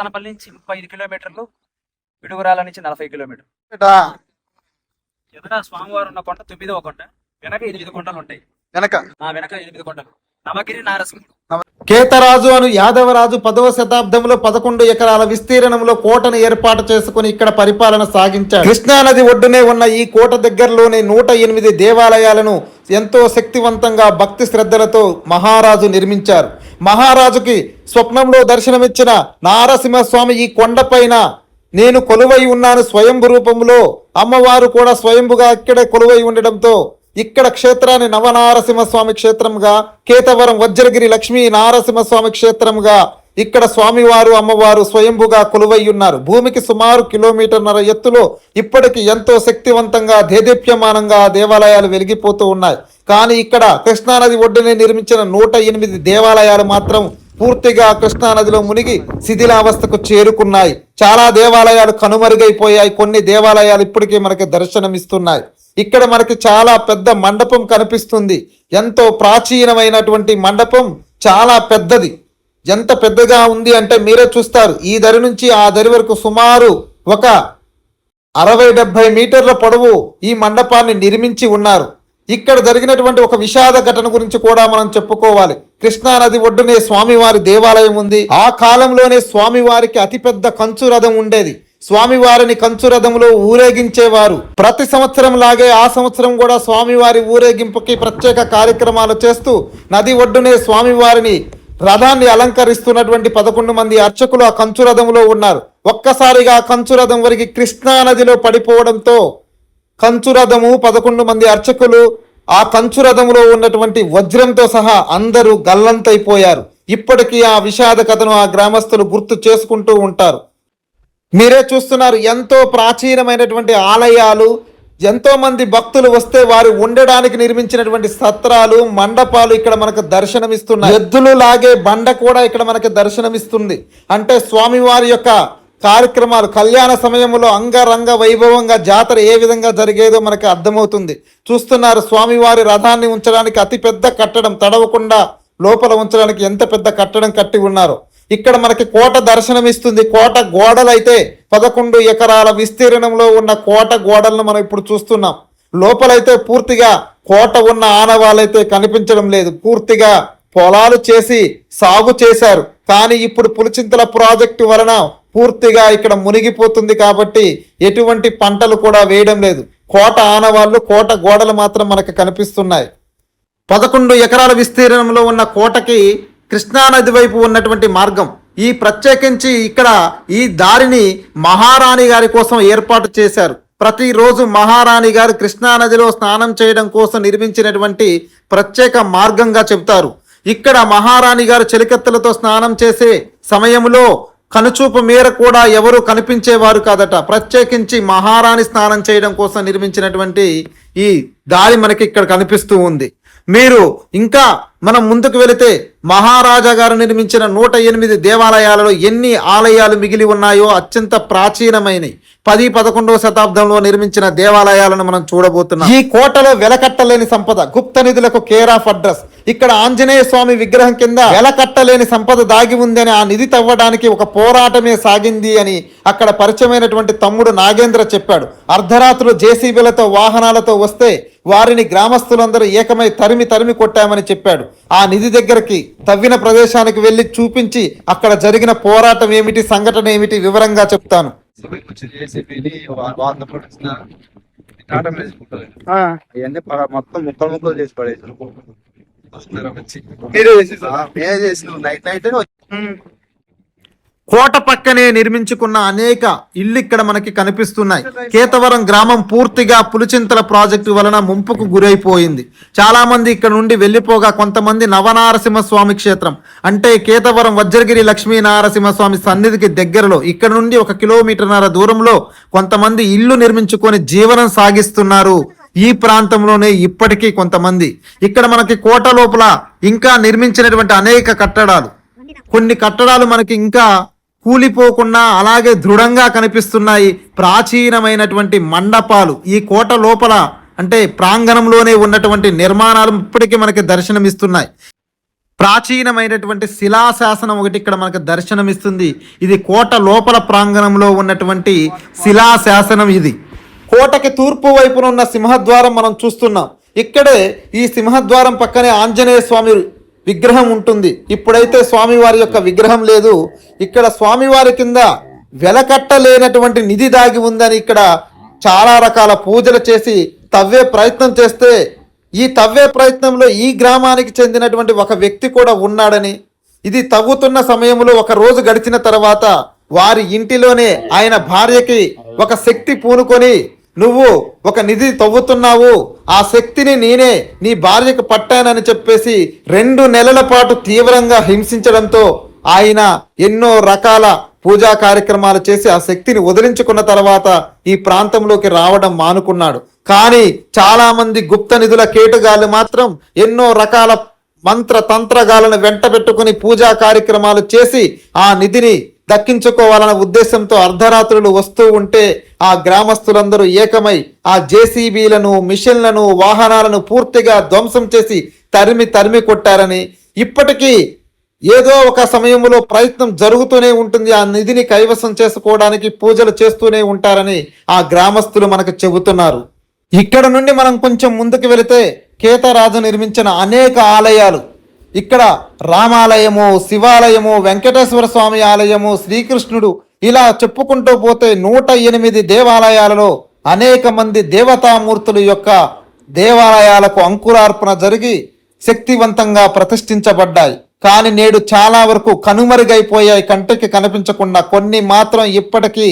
సత్తనపల్లి నుంచి ముప్పై ఐదు కిలోమీటర్లు పిడుగురాల నుంచి నలభై కిలోమీటర్లు ఎదుట స్వామివారు ఉన్న కొండ తొమ్మిదవ కొండ వెనక ఎనిమిది కొండలు ఉంటాయి. వెనక? ఆ వెనక ఎనిమిది కొండలు. నవగిరి నారసింహుడు. కేతరాజు అను యాదవరాజు పదవ శతాబ్దంలో పదకొండు ఎకరాల విస్తీర్ణంలో కోటను ఏర్పాటు చేసుకుని ఇక్కడ పరిపాలన సాగించాడు. కృష్ణానది ఒడ్డునే ఉన్న ఈ కోట దగ్గరలోనే నూట ఎనిమిది దేవాలయాలను ఎంతో శక్తివంతంగా భక్తి శ్రద్ధలతో మహారాజు నిర్మించారు. మహారాజుకి స్వప్నంలో దర్శనమిచ్చిన నారసింహస్వామి ఈ కొండపైన నేను కొలువై ఉన్నాను స్వయంభు రూపంలో. అమ్మవారు కూడా స్వయంభుగా ఇక్కడే కొలువై ఉండడంతో ఇక్కడ క్షేత్రాన్ని నవనారసింహస్వామి క్షేత్రంగా కేతవరం వజ్రగిరి లక్ష్మీ నారసింహస్వామి క్షేత్రంగా ఇక్కడ స్వామివారు అమ్మవారు స్వయంభుగా కొలువై ఉన్నారు. భూమికి సుమారు కిలోమీటర్న్నర ఎత్తులో ఇప్పటికి ఎంతో శక్తివంతంగా దేదీప్యమానంగా దేవాలయాలు వెలిగిపోతూ ఉన్నాయి. కానీ ఇక్కడ కృష్ణానది ఒడ్డునే నిర్మించిన నూట ఎనిమిది దేవాలయాలు మాత్రం పూర్తిగా కృష్ణానదిలో మునిగి శిథిలావస్థకు చేరుకున్నాయి. చాలా దేవాలయాలు కనుమరుగైపోయాయి. కొన్ని దేవాలయాలు ఇప్పటికీ మనకి దర్శనమిస్తున్నాయి. ఇక్కడ మనకి చాలా పెద్ద మండపం కనిపిస్తుంది. ఎంతో ప్రాచీనమైనటువంటి మండపం చాలా పెద్దది. ఎంత పెద్దగా ఉంది అంటే మీరే చూస్తారు. ఈ దరి నుంచి ఆ దరి వరకు సుమారు ఒక అరవై డెబ్బై మీటర్ల పొడవు ఈ మండపాన్ని నిర్మించి ఉన్నారు. ఇక్కడ జరిగినటువంటి ఒక విషాద ఘటన గురించి కూడా మనం చెప్పుకోవాలి. కృష్ణానది ఒడ్డునే స్వామివారి దేవాలయం ఉంది. ఆ కాలంలోనే స్వామివారికి అతిపెద్ద కంచు రథం ఉండేది. స్వామివారిని కంచు రథంలో ఊరేగించేవారు. ప్రతి సంవత్సరం లాగే ఆ సంవత్సరం కూడా స్వామివారి ఊరేగింపుకి ప్రత్యేక కార్యక్రమాలు చేస్తూ నది ఒడ్డునే స్వామివారిని రథాన్ని అలంకరిస్తున్నటువంటి పదకొండు మంది అర్చకులు ఆ కంచు రథంలో ఉన్నారు. ఒక్కసారిగా ఆ కంచు రథం వరకు కృష్ణా నదిలో పడిపోవడంతో కంచురథము పదకొండు మంది అర్చకులు ఆ కంచురథములో ఉన్నటువంటి వజ్రంతో సహా అందరూ గల్లంతైపోయారు. ఇప్పటికీ ఆ విషాద కథను ఆ గ్రామస్తులు గుర్తు చేసుకుంటూ ఉంటారు. మీరే చూస్తున్నారు ఎంతో ప్రాచీనమైనటువంటి ఆలయాలు ఎంతోమంది భక్తులు వస్తే వారు ఉండడానికి నిర్మించినటువంటి సత్రాలు మండపాలు ఇక్కడ మనకు దర్శనమిస్తున్నాయి. ఎద్దులు లాగే బండ కూడా ఇక్కడ మనకి దర్శనమిస్తుంది. అంటే స్వామివారి యొక్క కార్యక్రమాలు కళ్యాణ సమయంలో అంగరంగ వైభవంగా జాతర ఏ విధంగా జరిగేదో మనకి అర్థమవుతుంది. చూస్తున్నారు స్వామివారి రథాన్ని ఉంచడానికి అతిపెద్ద కట్టడం తడవకుండా లోపల ఉంచడానికి ఎంత పెద్ద కట్టడం కట్టి ఉన్నారు. ఇక్కడ మనకి కోట దర్శనం ఇస్తుంది కోట గోడలైతే పదకొండు ఎకరాల విస్తీర్ణంలో ఉన్న కోట గోడలను మనం ఇప్పుడు చూస్తున్నాం. లోపలైతే పూర్తిగా కోట ఉన్న ఆనవాళ్ళైతే కనిపించడం లేదు. పూర్తిగా పొలాలు చేసి సాగు చేశారు. కానీ ఇప్పుడు పులిచింతల ప్రాజెక్టు వలన పూర్తిగా ఇక్కడ మునిగిపోతుంది కాబట్టి ఎటువంటి పంటలు కూడా వేయడం లేదు. కోట ఆనవాళ్ళు కోట గోడలు మాత్రం మనకు కనిపిస్తున్నాయి. పదకొండు ఎకరాల విస్తీర్ణంలో ఉన్న కోటకి కృష్ణానది వైపు ఉన్నటువంటి మార్గం ఈ ప్రత్యేకించి ఇక్కడ ఈ దారిని మహారాణి గారి కోసం ఏర్పాటు చేశారు. ప్రతిరోజు మహారాణి గారు కృష్ణానదిలో స్నానం చేయడం కోసం నిర్మించినటువంటి ప్రత్యేక మార్గంగా చెబుతారు. ఇక్కడ మహారాణి గారు చెలికత్తెలతో స్నానం చేసే సమయంలో కనుచూపు మేర కూడా ఎవరు కనిపించేవారు కాదట. ప్రత్యేకించి మహారాణి స్నానం చేయడం కోసం నిర్మించినటువంటి ఈ దారి మనకి ఇక్కడ కనిపిస్తూ ఉంది. మీరు ఇంకా మనం ముందుకు వెళితే మహారాజా గారు నిర్మించిన నూట ఎనిమిది దేవాలయాలలో ఎన్ని ఆలయాలు మిగిలి ఉన్నాయో అత్యంత ప్రాచీనమైనవి పది పదకొండవ శతాబ్దంలో నిర్మించిన దేవాలయాలను మనం చూడబోతున్నాం. ఈ కోటలో వెలకట్టలేని సంపద గుప్త నిధులకు కేర్ ఆఫ్ అడ్రస్ ఇక్కడ ఆంజనేయ స్వామి విగ్రహం కింద వెలకట్టలేని సంపద దాగి ఉందని ఆ నిధి తవ్వడానికి ఒక పోరాటమే సాగింది అని అక్కడ పరిచయమైనటువంటి తమ్ముడు నాగేంద్ర చెప్పాడు. అర్ధరాత్రులు జేసీబీలతో వాహనాలతో వస్తే వారిని గ్రామస్తులందరూ ఏకమై తరిమి తరిమి కొట్టామని చెప్పాడు. ఆ నిధి దగ్గరికి తవ్విన ప్రదేశానికి వెళ్ళి చూపించి అక్కడ జరిగిన పోరాటం ఏమిటి సంఘటన ఏమిటి వివరంగా చెప్తాను. మొత్తం ముక్కలు ముక్కలు చేసి పడేసారు నైట్ నైట్ కోట పక్కనే నిర్మించుకున్న అనేక ఇల్లు ఇక్కడ మనకి కనిపిస్తున్నాయి. కేతవరం గ్రామం పూర్తిగా పులిచింతల ప్రాజెక్టు వలన ముంపుకు గురైపోయింది. చాలా మంది ఇక్కడ నుండి వెళ్ళిపోగా కొంతమంది నవనారసింహ స్వామి క్షేత్రం అంటే కేతవరం వజ్రగిరి లక్ష్మీ నారసింహస్వామి సన్నిధికి దగ్గరలో ఇక్కడ నుండి ఒక కిలోమీటర్న్నర దూరంలో కొంతమంది ఇల్లు నిర్మించుకొని జీవనం సాగిస్తున్నారు. ఈ ప్రాంతంలోనే ఇప్పటికీ కొంతమంది. ఇక్కడ మనకి కోట లోపల ఇంకా నిర్మించినటువంటి అనేక కట్టడాలు. కొన్ని కట్టడాలు మనకి ఇంకా కూలిపోకుండా అలాగే దృఢంగా కనిపిస్తున్నాయి ప్రాచీనమైనటువంటి మండపాలు. ఈ కోట లోపల అంటే ప్రాంగణంలోనే ఉన్నటువంటి నిర్మాణాలు ఇప్పటికీ మనకి దర్శనమిస్తున్నాయి. ప్రాచీనమైనటువంటి శిలాశాసనం ఒకటి ఇక్కడ మనకు దర్శనమిస్తుంది. ఇది కోట లోపల ప్రాంగణంలో ఉన్నటువంటి శిలాశాసనం ఇది. కోటకి తూర్పు వైపున ఉన్న సింహద్వారం మనం చూస్తున్నాం. ఇక్కడే ఈ సింహద్వారం పక్కనే ఆంజనేయ స్వామి విగ్రహం ఉంటుంది. ఇప్పుడైతే స్వామివారి యొక్క విగ్రహం లేదు. ఇక్కడ స్వామివారి కింద వెలకట్టలేనటువంటి నిధి దాగి ఉందని ఇక్కడ చాలా రకాల పూజలు చేసి తవ్వే ప్రయత్నం చేస్తే ఈ తవ్వే ప్రయత్నంలో ఈ గ్రామానికి చెందినటువంటి ఒక వ్యక్తి కూడా ఉన్నాడని ఇది తవ్వుతున్న సమయంలో ఒక రోజు గడిచిన తర్వాత వారి ఇంటిలోనే ఆయన భార్యకి ఒక శక్తి పూనుకొని నువ్వు ఒక నిధి తవ్వుతున్నావు. ఆ శక్తిని నేనే నీ భార్యకు పట్టానని చెప్పేసి రెండు నెలల పాటు తీవ్రంగా హింసించడంతో ఆయన ఎన్నో రకాల పూజా కార్యక్రమాలు చేసి ఆ శక్తిని వదిలించుకున్న తర్వాత ఈ ప్రాంతంలోకి రావడం మానుకున్నాడు. కానీ చాలా మంది గుప్త నిధుల కేటుగాలు మాత్రం ఎన్నో రకాల మంత్ర తంత్రగాలను వెంట పెట్టుకుని పూజా కార్యక్రమాలు చేసి ఆ నిధిని దక్కించుకోవాలన్న ఉద్దేశంతో అర్ధరాత్రులు వస్తూ ఉంటే ఆ గ్రామస్తులందరూ ఏకమై ఆ జేసీబీలను మిషన్లను వాహనాలను పూర్తిగా ధ్వంసం చేసి తరిమి తరిమి కొట్టారని ఇప్పటికీ ఏదో ఒక సమయంలో ప్రయత్నం జరుగుతూనే ఉంటుంది. ఆ నిధిని కైవసం చేసుకోవడానికి పూజలు చేస్తూనే ఉంటారని ఆ గ్రామస్తులు మనకు చెబుతున్నారు. ఇక్కడ నుండి మనం కొంచెం ముందుకు వెళితే కేతరాజు నిర్మించిన అనేక ఆలయాలు ఇక్కడ రామాలయము శివాలయము వెంకటేశ్వర స్వామి ఆలయము శ్రీకృష్ణుడు ఇలా చెప్పుకుంటూ పోతే నూట ఎనిమిది దేవాలయాలలో అనేక మంది దేవతామూర్తుల యొక్క దేవాలయాలకు అంకురార్పణ జరిగి శక్తివంతంగా ప్రతిష్ఠించబడ్డాయి. కానీ నేడు చాలా వరకు కనుమరుగైపోయాయి కంటికి కనిపించకుండా కొన్ని మాత్రం ఇప్పటికీ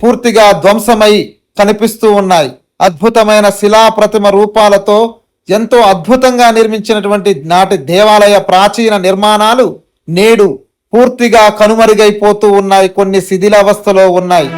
పూర్తిగా ధ్వంసమై కనిపిస్తూ ఉన్నాయి. అద్భుతమైన శిలా ప్రతిమ రూపాలతో ఎంతో అద్భుతంగా నిర్మించినటువంటి నాటి దేవాలయ ప్రాచీన నిర్మాణాలు నేడు పూర్తిగా కనుమరుగైపోతూ ఉన్నాయి. కొన్ని శిథిలావస్థలో ఉన్నాయి.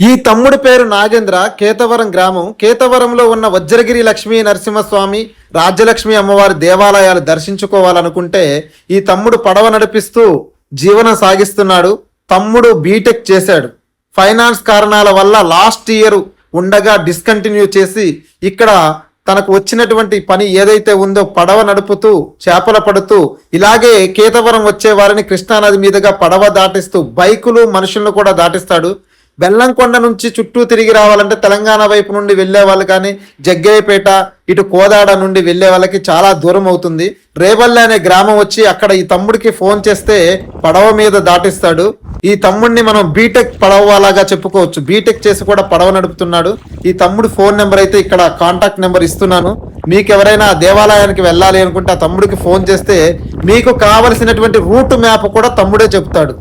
ఈ తమ్ముడి పేరు నాగేంద్ర కేతవరం గ్రామం. కేతవరంలో ఉన్న వజ్రగిరి లక్ష్మీ నరసింహస్వామి రాజ్యలక్ష్మి అమ్మవారి దేవాలయాలు దర్శించుకోవాలనుకుంటే ఈ తమ్ముడు పడవ నడిపిస్తూ జీవనం సాగిస్తున్నాడు. తమ్ముడు బీటెక్ చేశాడు. ఫైనాన్స్ కారణాల వల్ల లాస్ట్ ఇయర్ ఉండగా డిస్కంటిన్యూ చేసి ఇక్కడ తనకు వచ్చినటువంటి పని ఏదైతే ఉందో పడవ నడుపుతూ చేపల పడుతూ ఇలాగే కేతవరం వచ్చే వారిని కృష్ణానది మీదుగా పడవ దాటిస్తూ బైకులు మనుషులను కూడా దాటిస్తాడు. బెల్లంకొండ నుంచి చుట్టూ తిరిగి రావాలంటే తెలంగాణ వైపు నుండి వెళ్ళే వాళ్ళు కానీ జగ్గయ్యపేట ఇటు కోదాడ నుండి వెళ్ళే వాళ్ళకి చాలా దూరం అవుతుంది. రేవల్లి అనే గ్రామం వచ్చి అక్కడ ఈ తమ్ముడికి ఫోన్ చేస్తే పడవ మీద దాటిస్తాడు. ఈ తమ్ముడిని మనం బీటెక్ పడవలాగా చెప్పుకోవచ్చు. బీటెక్ చేసి కూడా పడవ నడుపుతున్నాడు. ఈ తమ్ముడు ఫోన్ నెంబర్ అయితే ఇక్కడ కాంటాక్ట్ నెంబర్ ఇస్తున్నాను. మీకు ఎవరైనా దేవాలయానికి వెళ్ళాలి అనుకుంటే ఆ తమ్ముడికి ఫోన్ చేస్తే మీకు కావలసినటువంటి రూట్ మ్యాప్ కూడా తమ్ముడే చెప్తాడు.